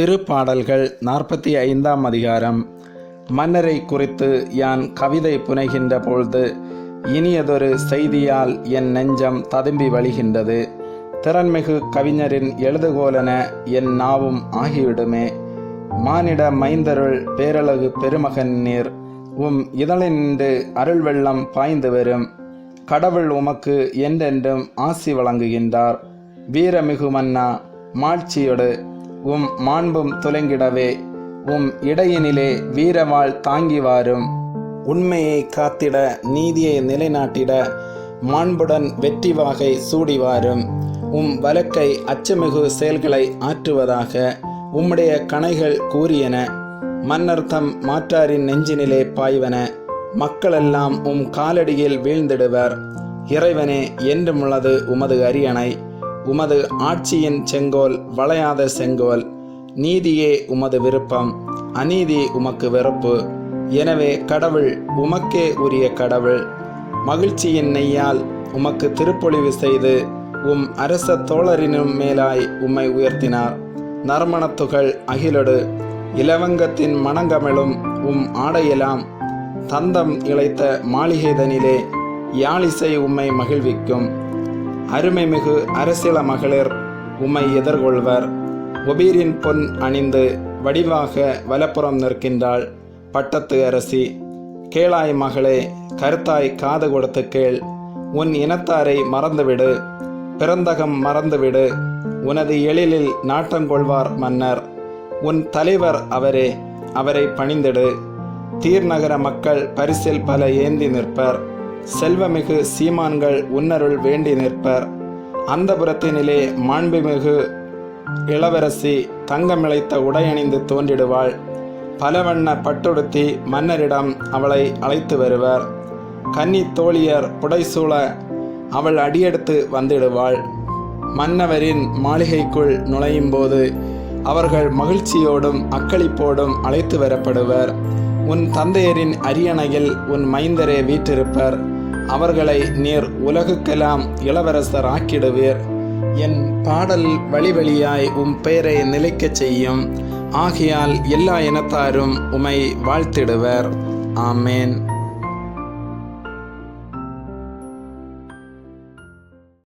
திருப்பாடல்கள் நாற்பத்தி ஐந்தாம் அதிகாரம். மன்னரை குறித்து யான் கவிதை புனைகின்ற பொழுது இனியதொரு செய்தியால் என் நெஞ்சம் ததும்பி வழிகின்றது. திறன்மிகு கவிஞரின் எழுதுகோலென என் நாவும் ஆகிவிடுமே. மானிட மைந்தருள் பேரழகு பெருமகன் நீர் உம் இதழினின்று அருள் வெள்ளம் பாய்ந்து வரும் கடவுள் உமக்கு என்றென்றும் ஆசி வழங்குகின்றார். வீரமிகு மன்னா மாட்சியொடு உம் மாண்பும் துலங்கிடவே உம் இடையினிலே வீரவாள் தாங்கி வாரும் உண்மையை காத்திட நீதியை நிலைநாட்டிட மாண்புடன் வெற்றி வாகை சூடி வாரும் உம் வழக்கை அச்சமிகு செயல்களை ஆற்றுவதாக உம்முடைய கணைகள் கூறியன. மன்னர்த்தம் மாற்றாரின் நெஞ்சினிலே பாய்வன. மக்களெல்லாம் உம் காலடியில் வீழ்ந்திடுவர். இறைவனே என்றுமுள்ளது உமது அரியணை. உமது ஆட்சியின் செங்கோல் வளையாத செங்கோல் நீதியே உமது விருப்பம் அநீதி உமக்கு வெறுப்பு. எனவே கடவுள் உமக்கே உரிய கடவுள். மகிழ்ச்சியின் நெய்யால் உமக்கு திருப்பொழிவு செய்து உம் அரச தோழரினும் மேலாய் உம்மை உயர்த்தினார். நறுமணத்துகள் அகிலடு இலவங்கத்தின் மணங்கமிழும் உம் ஆடையெல்லாம் தந்தம் இழைத்த மாளிகைதனிலே யாழிசை உம்மை மகிழ்விக்கும். அருமைமிகு அரசியல மகளிர் உம்மை எதிர்கொள்வர். ஒபீரின் பொன் அணிந்து வடிவாக வலப்புறம் நிற்கின்றாள் பட்டத்து அரசி. கேளாய் மகளே கருத்தாய் காது கொடுத்து கேள். உன் இனத்தாரை மறந்துவிடு. பிறந்தகம் மறந்துவிடு. உனது எழிலில் நாட்டங்கொள்வார் மன்னர். உன் தலைவர் அவரே அவரை பணிந்திடு. தீர்நகர மக்கள் பரிசில் பல ஏந்தி நிற்பர். செல்வமிகு சீமான்கள் உன்னருள் வேண்டி நிற்பர். அந்தபுரத்தினிலே மாண்புமிகு இளவரசி தங்கமிழைத்த உடையணிந்து தோன்றிடுவாள். பலவண்ண பட்டுடுத்தி மன்னரிடம் அவளை அழைத்து வருவர். கன்னி தோழியர் புடைசூழ அவள் அடியெடுத்து வந்திடுவாள். மன்னவரின் மாளிகைக்குள் நுழையும்போது அவர்கள் மகிழ்ச்சியோடும் அக்களிப்போடும் அழைத்து வரப்படுவர். உன் தந்தையரின் அரியணையில் உன் மைந்தரே வீற்றிருப்பர். அவர்களை நீர் உலகுக்கெல்லாம் இளவரசர் ஆக்கிடுவீர் என் பாடல் வழி வழியாய் உம் பெயரை நிலைக்கச் செய்யும். ஆகையால் எல்லா இனத்தாரும் உமை வாழ்த்திடுவர். ஆமேன்.